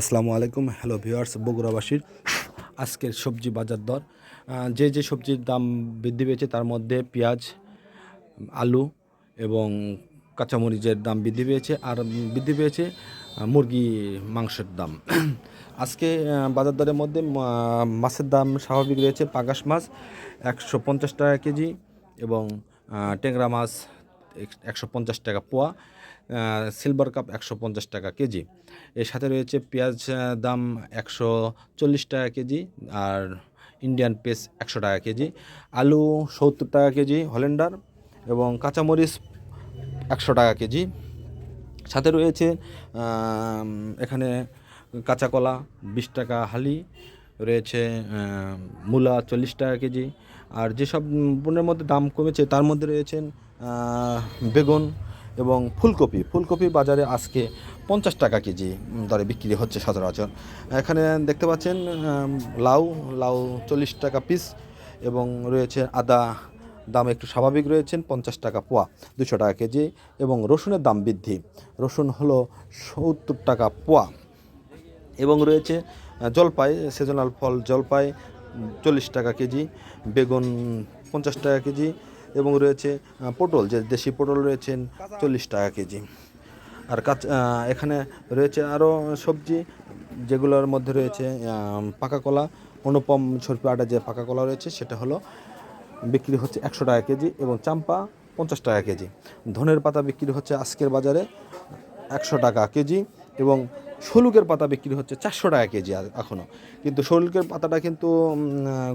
আসসালামু আলাইকুম। Hello viewers বগুড়াবাসীর আজকের সবজি বাজার দর। যে যে সবজির দাম বৃদ্ধি পেয়েছে তার মধ্যে পেঁয়াজ, আলু এবং কাঁচামরিচের দাম বৃদ্ধি পেয়েছে আর বৃদ্ধি পেয়েছে মুরগি মাংসের দাম। আজকে বাজার দরের মধ্যে মাছের দাম স্বাভাবিক রয়েছে পাগাস মাছ একশো পঞ্চাশ টাকা কেজি এবং ট্যাংরা মাছ একশো পঞ্চাশ টাকা পোয়া সিলভার কাপ একশো পঞ্চাশ টাকা কেজি। এর সাথে রয়েছে পেঁয়াজ দাম একশো চল্লিশ টাকা কেজি আর ইন্ডিয়ান পেস একশো টাকা কেজি। আলু সত্তর টাকা কেজি হলেন্ডার এবং কাঁচামরিচ একশো টাকা কেজি। সাথে রয়েছে এখানে কাঁচা কলা বিশ টাকা হালি রয়েছে মূলা চল্লিশ টাকা কেজি। আর যেসব পণ্যের মধ্যে দাম কমেছে, তার মধ্যে রয়েছেন বেগুন এবং ফুলকপি। ফুলকপি বাজারে আজকে পঞ্চাশ টাকা কেজি দরে বিক্রি হচ্ছে সচরাচর। এখানে দেখতে পাচ্ছেন লাউ লাউ চল্লিশ টাকা পিস এবং রয়েছে আদা, দাম একটু স্বাভাবিক রয়েছেন, পঞ্চাশ টাকা পোয়া, দুশো টাকা কেজি এবং রসুনের দাম বৃদ্ধি। রসুন হলো সত্তর টাকা পোয়া এবং রয়েছে জলপাই সিজনাল ফল জলপাই, চল্লিশ টাকা কেজি, বেগুন পঞ্চাশ টাকা কেজি এবং রয়েছে পটল, যে দেশি পটল রয়েছেন চল্লিশ টাকা কেজি। আর কাঁচা এখানে রয়েছে আরও সবজি, যেগুলোর মধ্যে রয়েছে পাকা কলা, অনুপম সরপি আটা যে পাকা কলা রয়েছে, সেটা হলো বিক্রি হচ্ছে একশো টাকা কেজি এবং চাম্পা পঞ্চাশ টাকা কেজি। ধনের পাতা বিক্রি হচ্ছে আজকের বাজারে একশো টাকা কেজি এবং শলুকের পাতা বিক্রি হচ্ছে চারশো টাকা কেজি এখনও কিন্তু শলুকের পাতাটা কিন্তু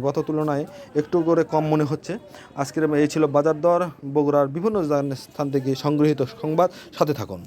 গত তুলনায় একটু করে কম মনে হচ্ছে। আজকের এই ছিল বাজার দর। বগুড়ার বিভিন্ন স্থান থেকে সংগৃহীত সংবাদ। সাথে থাকুন।